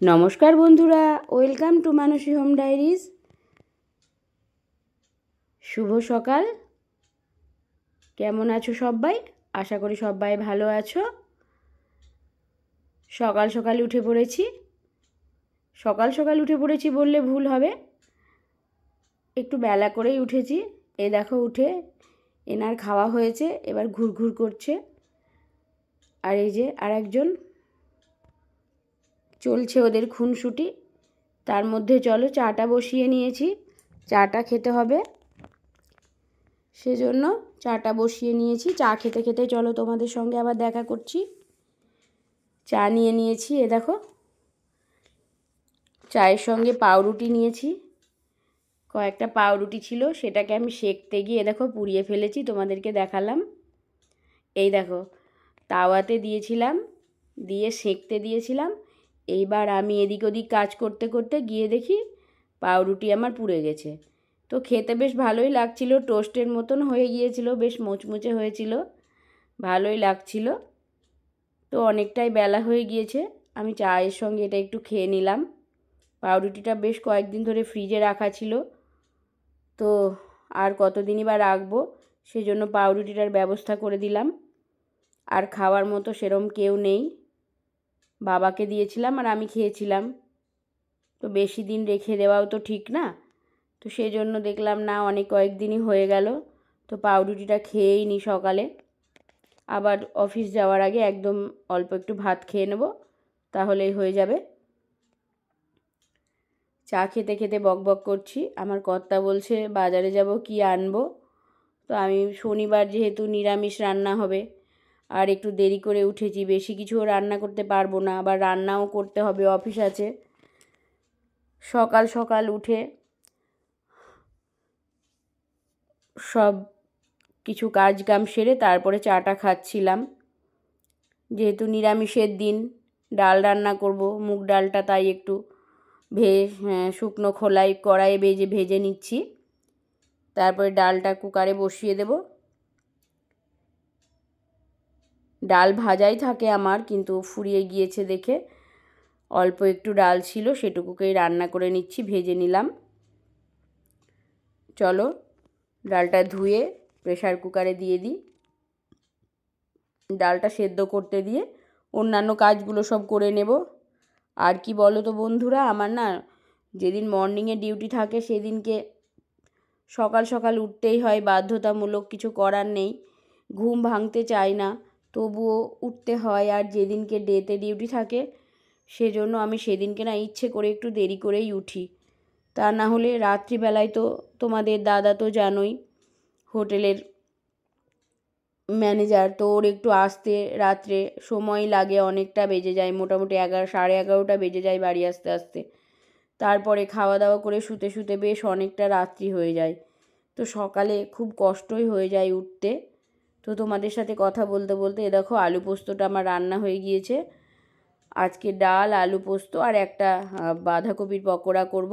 নমস্কার বন্ধুরা, welcome to Mansi home diaries. শুভ সকাল। কেমন আছো সবাই? আশা করি সবাই ভালো আছো। সকাল সকাল উঠে পড়েছি। সকাল সকাল উঠে পড়েছি বললে ভুল হবে। একটু বেলা করেই উঠেছি। এ দেখো উঠে এনার খাওয়া হয়েছে, এবার ঘুরঘুর করছে। আর এই যে আর একজন চলছে ওদের খুনসুটি। তার মধ্যে চলো চাটা বসিয়ে নিয়েছি। চাটা খেতে হবে। সেজন্য চাটা বসিয়ে নিয়েছি। চা খেতে খেতে চলো তোমাদের সঙ্গে আবার দেখা করছি। চা নিয়ে নিয়েছি, এ দেখো। চায়ের সঙ্গে পাউরুটি নিয়েছি। কয়েকটা পাউরুটি ছিল, সেটাকে আমি সেঁকতে গিয়ে দেখো, পুড়িয়ে ফেলেছি, তোমাদেরকে দেখালাম। এই দেখো, তাওয়াতে দিয়েছিলাম, দিয়ে সেঁকতে দিয়েছিলাম। এইবার আমি এদিক ওদিক কাজ করতে করতে গিয়ে দেখি পাউরুটি আমার পুড়ে গেছে। তো খেতে বেশ ভালোই লাগছিল, টোস্টের মতন হয়ে গিয়েছিল, বেশ মুচমুচে হয়েছিল, ভালোই লাগছিল। তো অনেকটাই বেলা হয়ে গিয়েছে, আমি চায়ের সঙ্গে এটা একটু খেয়ে নিলাম। পাউরুটিটা বেশ কয়েকদিন ধরে ফ্রিজে রাখা ছিল। তো আর কতদিনই বা রাখব সেই জন্য পাউরুটিটার ব্যবস্থা করে দিলাম। আর খাওয়ার মতো সেরম কেউ নেই। বাবাকে দিয়েছিলাম আর আমি খেয়েছিলাম। তো বেশি দিন রেখে দেওয়াও তো ঠিক না। তো সেই জন্য দেখলাম, না, অনেক কয়েকদিনই হয়ে গেল। তো পাউরুটিটা খেয়েই নি সকালে। আবার অফিস যাওয়ার আগে একদম অল্প একটু ভাত খেয়ে নেব, তাহলেই হয়ে যাবে। চা খেতে খেতে বক বক করছি। আমার কর্তা বলছে, বাজারে যাব কি আনব? তো আমি শনিবার যেহেতু নিরামিষ রান্না হবে আর একটু দেরি করে উঠেছি বেশি কিছুও রান্না করতে পারব না আবার রান্নাও করতে হবে অফিস আছে। সকাল সকাল উঠে সব কিছু কাজ কাম সেরে তারপরে চাটা খাচ্ছিলাম। যেহেতু নিরামিষের দিন ডাল রান্না করব মুগ ডালটা তাই একটু ভে হ্যাঁ, শুকনো খোলাই কড়াইয়ে ভেজে ভেজে নিচ্ছি। তারপরে ডালটা কুকারে বসিয়ে দেবো। ডাল ভাজাই থাকে আমার, কিন্তু ফুরিয়ে গিয়েছে দেখে। অল্প একটু ডাল ছিল, সেটুকুকেই রান্না করে নিচ্ছি, ভেজে নিলাম। চলো, ডালটা ধুয়ে প্রেশার কুকারে দিয়ে দিই। ডালটা সেদ্ধ করতে দিয়ে অন্যান্য কাজগুলো সব করে নেব। আর কি বলো তো বন্ধুরা, আমার না যেদিন মর্নিংয়ে ডিউটি থাকে সেদিনকে সকাল সকাল উঠতেই হয়, বাধ্যতামূলক কিছু করার নেই। ঘুম ভাঙতে চায় না। তবুও উঠতে হয় আর যেদিনকে ডেতে ডিউটি থাকে, সেজন্য আমি সেদিনকে না ইচ্ছে করে একটু দেরি করেই উঠি। তা না হলে রাত্রিবেলায় তো তোমাদের দাদা তো জানোই, হোটেলের ম্যানেজার, তো ওর একটু আসতে রাত্রে সময় লাগে অনেকটা বেজে যায়, মোটামুটি এগারো, সাড়ে এগারোটা বেজে যায় বাড়ি আসতে আসতে। তারপরে খাওয়া দাওয়া করে শুতে শুতে বেশ অনেকটা রাত্রি হয়ে যায়। তো সকালে খুব কষ্টই হয়ে যায় উঠতে। তো তোমাদের সাথে কথা বলতে বলতে এ দেখো আলু পোস্তটা আমার রান্না হয়ে গিয়েছে। আজকে ডাল, আলু পোস্ত আর একটা বাঁধাকপির পকোড়া করব।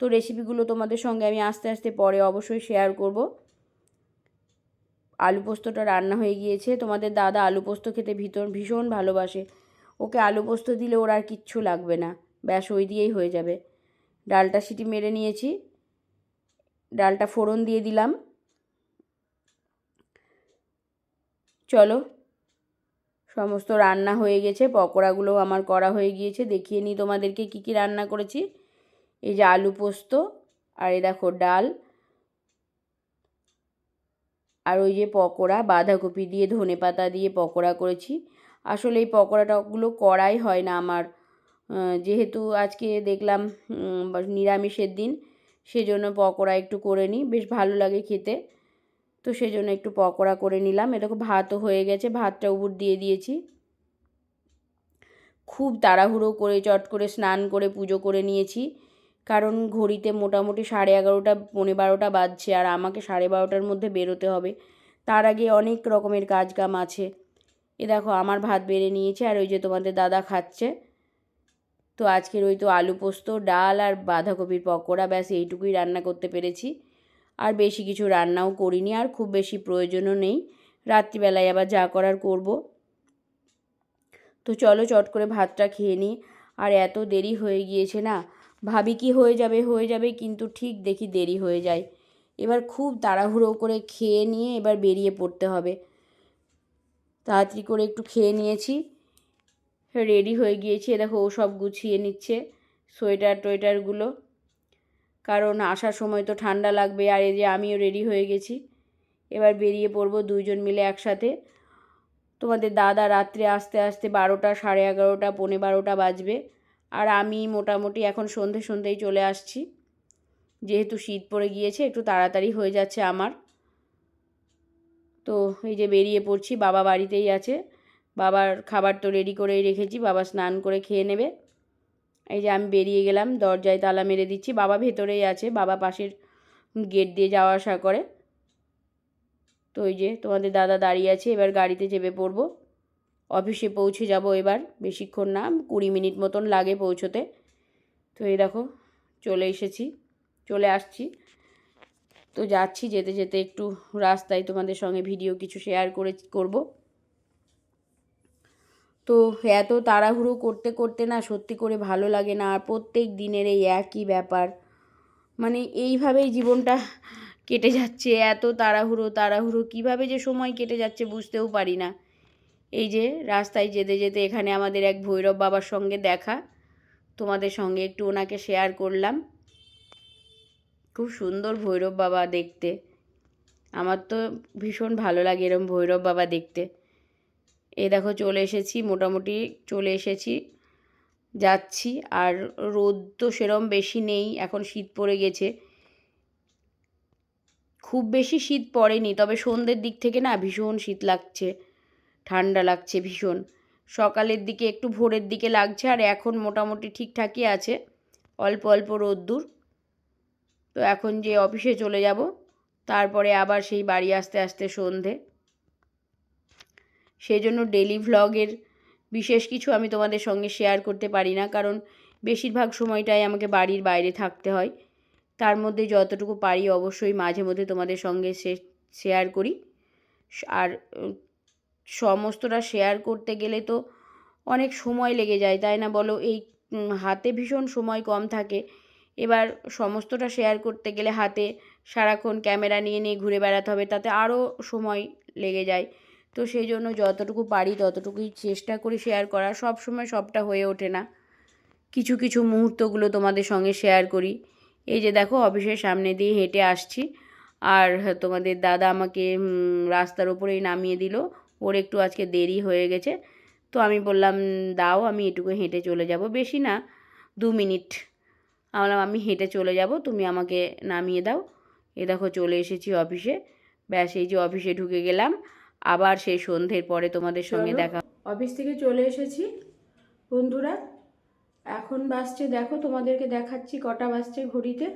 তো রেসিপিগুলো তোমাদের সঙ্গে আমি আস্তে আস্তে পরে অবশ্যই শেয়ার করব। আলু পোস্তটা রান্না হয়ে গিয়েছে। তোমাদের দাদা আলু পোস্ত খেতে ভীষণ ভীষণ ভালোবাসে। ওকে আলু পোস্ত দিলে ওর আর কিচ্ছু লাগবে না। ব্যাস, ওই দিয়েই হয়ে যাবে। ডালটা সিটি মেরে নিয়েছি। ডালটা ফোড়ন দিয়ে দিলাম। চলো। সমস্ত রান্না হয়ে গেছে পকোড়াগুলো আমার করা হয়ে গিয়েছে। দেখিয়ে নিই তোমাদেরকে কী কী রান্না করেছি। এই যে আলু পোস্ত, আর এই দেখো ডাল, আর ওই যে পকোড়া, বাঁধাকপি দিয়ে, ধনে পাতা দিয়ে পকোড়া করেছি। আসলে এই পকোড়াটাগুলো করাই হয় না আমার। যেহেতু আজকে দেখলাম নিরামিষের দিন, সেজন্য পকোড়া একটু করে নিই। বেশ ভালো লাগে খেতে। তো সেই জন্য একটু পকোড়া করে নিলাম। এরকম ভাতও হয়ে গেছে, ভাতটা উপর দিয়ে দিয়েছি। খুব তাড়াহুড়ো করে, চট করে স্নান করে, পুজো করে নিয়েছি। কারণ ঘড়িতে মোটামুটি সাড়ে এগারোটা পনেরো বারোটা বাজছে আর আমাকে সাড়ে বারোটার মধ্যে বেরোতে হবে। তার আগে অনেক রকমের কাজ কাম আছে। এ দেখো, আমার ভাত বেড়ে নিয়েছে আর ওই যে তোমাদের দাদা খাচ্ছে। তো আজকের ওই তো আলু পোস্ত, ডাল আর বাঁধাকপির পকোড়া, ব্যাস এইটুকুই রান্না করতে পেরেছি। আর বেশি কিছু রান্নাও করিনি, আর খুব বেশি প্রয়োজনও নেই। রাত্রিবেলায় আবার যা করার করব। তো চলো চট করে ভাতটা খেয়ে নিই। আর এত দেরি হয়ে গিয়েছে না, ভাবি কি হয়ে যাবে হয়ে যাবে, কিন্তু ঠিক দেখি দেরি হয়ে যায়। এবার খুব তাড়াহুড়ো করে খেয়ে নিয়ে এবার বেরিয়ে পড়তে হবে। তাড়াতাড়ি করে একটু খেয়ে নিয়েছি। রেডি হয়ে গিয়েছি দেখো ও সব গুছিয়ে নিচ্ছে সোয়েটার টোয়েটারগুলো কারণ আসার সময় তো ঠান্ডা লাগবে আর এই যে আমিও রেডি হয়ে গেছি। এবার বেরিয়ে পড়ব দুইজন মিলে একসাথে। তোমাদের দাদা রাত্রে আসতে আসতে বারোটা, সাড়ে এগারোটা, পৌনে বারোটা বাজবে। আর আমি মোটামুটি এখন সন্ধে সন্ধেই চলে আসছি। যেহেতু শীত পড়ে গিয়েছে, একটু তাড়াতাড়ি হয়ে যাচ্ছে আমার। তো এই যে বেরিয়ে পড়ছি, বাবা বাড়িতেই আছে। বাবার খাবার তো রেডি করেই রেখেছি, বাবা স্নান করে খেয়ে নেবে। এই যে আমি বেরিয়ে গেলাম, দরজায় তালা মেরে দিচ্ছি। বাবা ভেতরেই আছে, বাবা পাশের গেট দিয়ে যাওয়া আসা করে। তো ওই যে তোমাদের দাদা দাঁড়িয়ে আছে, এবার গাড়িতে চেপে পড়ব। অফিসে পৌঁছে যাব এবার, বেশিক্ষণ না, কুড়ি মিনিট মতন লাগে পৌঁছোতে। তো এই দেখো, চলে এসেছি, চলে আসছি। তো যাচ্ছি যেতে যেতে একটু রাস্তায় তোমাদের সঙ্গে ভিডিও কিছু শেয়ার করে, করব। তো এত তাড়াহুড়ো করতে করতে না সত্যি করে ভালো লাগে না আর প্রত্যেক দিনের এই একই ব্যাপার। মানে এইভাবেই জীবনটা কেটে যাচ্ছে, এত তাড়াহুড়ো তাড়াহুড়ো, কীভাবে যে সময় কেটে যাচ্ছে বুঝতেও পারি না। এই যে রাস্তায় যেতে যেতে এখানে আমাদের এক ভৈরব বাবার সঙ্গে দেখা, তোমাদের সঙ্গে একটু ওনাকে শেয়ার করলাম। খুব সুন্দর ভৈরব বাবা দেখতে। আমার তো ভীষণ ভালো লাগে এরম ভৈরব বাবা দেখতে। এই দেখো চলে এসেছি, মোটামুটি চলে এসেছি। যাচ্ছি, আর রোদ তো সেরম বেশি নেই, এখন শীত পড়ে গেছে। খুব বেশি শীত পড়েনি, তবে সন্ধ্যের দিক থেকে না ভীষণ শীত লাগছে, ঠান্ডা লাগছে ভীষণ। সকালের দিকে একটু ভোরের দিকে লাগছে, আর এখন মোটামুটি ঠিকঠাকই আছে, অল্প অল্প রোদ্দুর। তো এখন যে অফিসে চলে যাব, তারপরে আবার সেই বাড়ি আসতে আসতে সন্ধে। সেই জন্য ডেলি ভ্লগের বিশেষ কিছু আমি তোমাদের সঙ্গে শেয়ার করতে পারি না, কারণ বেশিরভাগ সময়টাই আমাকে বাড়ির বাইরে থাকতে হয়। তার মধ্যে যতটুকু পারি অবশ্যই মাঝে মধ্যে তোমাদের সঙ্গে শেয়ার করি। আর সমস্তটা শেয়ার করতে গেলে তো অনেক সময় লেগে যায়, তাই না বলো? এই হাতে ভীষণ সময় কম থাকে। এবার সমস্তটা শেয়ার করতে গেলে হাতে সারাক্ষণ ক্যামেরা নিয়ে নিয়ে ঘুরে বেড়াতে হবে, তাতে আরও সময় লেগে যায়। তো সেই জন্য যতটুকু পারি, ততটুকুই চেষ্টা করি শেয়ার করার। সব সময় সবটা হয়ে ওঠে না। কিছু কিছু মুহূর্তগুলো তোমাদের সঙ্গে শেয়ার করি। এই যে দেখো, অফিসের সামনে দিয়ে হেঁটে আসছি। আর তোমাদের দাদা আমাকে রাস্তার ওপরেই নামিয়ে দিল। ওর একটু আজকে দেরি হয়ে গেছে। তো আমি বললাম, দাও, আমি এটুকু হেঁটে চলে যাব। বেশি না, দু মিনিট। বললাম, আমি হেঁটে চলে যাব, তুমি আমাকে নামিয়ে দাও। এ দেখো, চলে এসেছি অফিসে। ব্যাস, এই যে অফিসে ঢুকে গেলাম। আবার সেই সন্ধ্যের পরে তোমাদের সঙ্গে দেখা অফিস থেকে চলে এসেছি। বন্ধুরা এখন বাসছে দেখো তোমাদেরকে দেখাচ্ছি কটা বাসছে ঘড়িতে।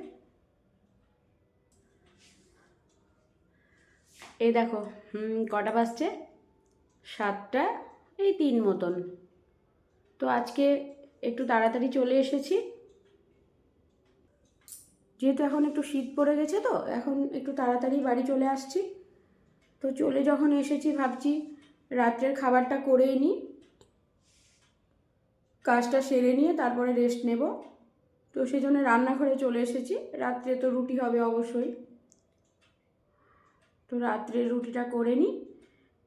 এই দেখো হুম কটা বাজছে সাতটা এই তিন মতন। তো আজকে একটু তাড়াতাড়ি চলে এসেছি। যেহেতু এখন একটু শীত পড়ে গেছে তো এখন একটু তাড়াতাড়ি বাড়ি চলে আসছি। তো চলে যখন এসেছি ভাবছি রাত্রের খাবারটা করেই নিই কাজটা সেরে নিয়ে তারপরে রেস্ট নেব। তো সেই জন্য রান্নাঘরে চলে এসেছি। রাত্রে তো রুটি হবে অবশ্যই। তো রাত্রে রুটিটা করে নিই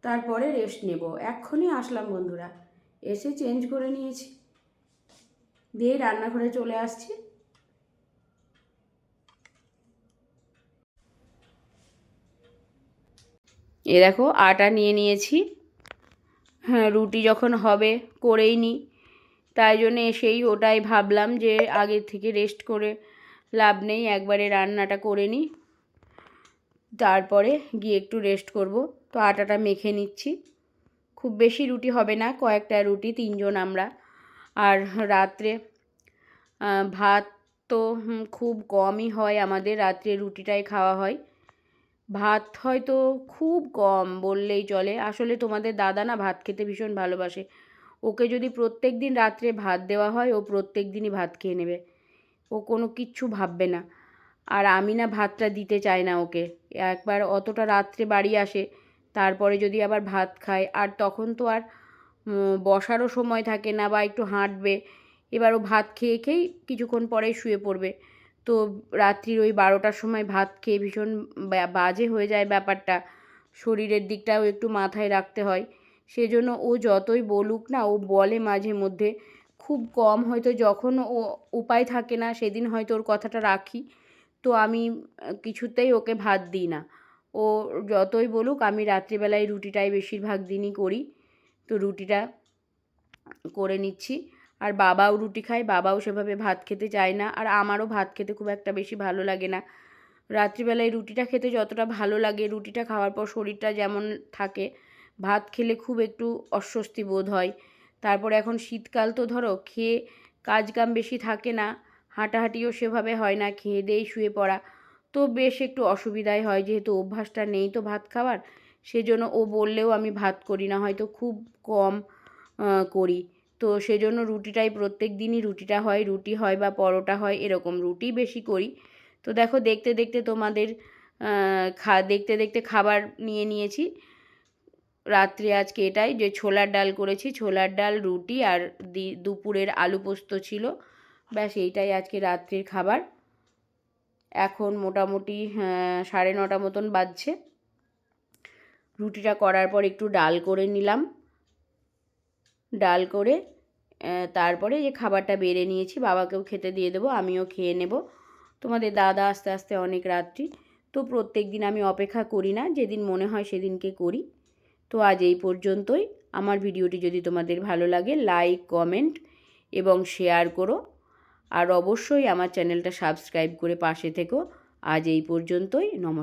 তারপরে রেস্ট নেব। এক্ষুনি আসলাম বন্ধুরা, এসে চেঞ্জ করে নিয়েছি। দিয়ে রান্নাঘরে চলে আসছি। এ দেখো আটা নিয়ে নিয়েছি। হ্যাঁ রুটি যখন হবে করেই নিই তাই জন্য এসেই ওটাই ভাবলাম যে আগে থেকে রেস্ট করে লাভ নেই, একবারে রান্নাটা করে নিই তারপরে গিয়ে একটু রেস্ট করব। তো আটাটা মেখে নিচ্ছি। খুব বেশি রুটি হবে না, কয়েকটা রুটি, তিনজন আমরা। আর রাত্রে ভাত তো খুব কমই হয় আমাদের। রাত্রে রুটিটাই খাওয়া হয়। ভাত হয়তো খুব কম বললেই চলে। আসলে তোমাদের দাদা না ভাত খেতে ভীষণ ভালোবাসে। ওকে যদি প্রত্যেক দিন রাত্রে ভাত দেওয়া হয়, ও প্রত্যেক দিনই ভাত খেয়ে নেবে। ও কোনো কিচ্ছু ভাববে না। আর আমি না ভাতটা দিতে চাই না ওকে। একবার অতটা রাত্রে বাড়ি আসে, তারপরে যদি আবার ভাত খায়, আর তখন তো আর বসারও সময় থাকে না বা একটু হাঁটবে। এবার ও ভাত খেয়ে খেয়েই কিছুক্ষণ পরেই শুয়ে পড়বে। তো রাত্রির ওই বারোটার সময় ভাত খেয়ে ভীষণ বাজে হয়ে যায় ব্যাপারটা। শরীরের দিকটাও একটু মাথায় রাখতে হয়। সেজন্য ও যতই বলুক না, ও বলে মাঝে মধ্যে। খুব কম হয়তো যখন ও উপায় থাকে না, সেদিন হয়তো ওর কথাটা রাখি। তো আমি কিছুতেই ওকে ভাত দিই না। ও যতই বলুক, আমি রাত্রিবেলায় রুটিটাই বেশিরভাগ দিনই করি। তো রুটিটা করে নিচ্ছি। আর বাবাও রুটি খায়, বাবাও সেভাবে ভাত খেতে চায় না, আর আমারও ভাত খেতে খুব একটা বেশি ভালো লাগে না। রাত্রিবেলায় রুটিটা খেতে যতটা ভালো লাগে, রুটিটা খাওয়ার পর শরীরটা যেমন থাকে, ভাত খেলে খুব একটু অস্বস্তি বোধ হয়। তারপরে এখন শীতকাল তো ধরো, খেয়ে কাজ কাম বেশি থাকে না, হাঁটাহাঁটিও সেভাবে হয় না, খেয়ে দিয়েই শুয়ে পড়া। তো বেশ একটু অসুবিধাই হয়, যেহেতু অভ্যাসটা নেই তো ভাত খাওয়ার, সেজন্য ও বললেও আমি ভাত করি না, হয়তো খুব কম করি। তো সেজন্য রুটিটাই প্রত্যেক দিনই রুটিটা হয়, রুটি হয় বা পরোটা হয় এরকম রুটি বেশি করি। তো দেখো দেখতে দেখতে তোমাদের খা, দেখতে দেখতে খাবার নিয়ে নিয়েছি। রাত্রে আজকে এটাই যে ছোলার ডাল করেছি, ছোলার ডাল, রুটি আর দুপুরের আলু পোস্ত ছিল। ব্যাস এইটাই আজকে রাত্রির খাবার। এখন মোটামুটি সাড়ে নটা মতন বাজছে। রুটিটা করার পর একটু ডাল করে নিলাম। ডাল করে তারপরে যে খাবারটা বেড়ে নিয়েছি, বাবাকেও খেতে দিয়ে দেবো, আমিও খেয়ে নেব। তোমাদের দাদা আস্তে আস্তে অনেক রাত্রি, তো প্রত্যেক দিন আমি অপেক্ষা করি না, যেদিন মনে হয় সেদিনকে করি। তো আজ এই পর্যন্তই, আমার ভিডিওটি যদি তোমাদের ভালো লাগে, লাইক, কমেন্ট এবং শেয়ার করো। আর অবশ্যই আমার চ্যানেলটা সাবস্ক্রাইব করে পাশে থেকো। আজ এই পর্যন্তই, নমস্কার।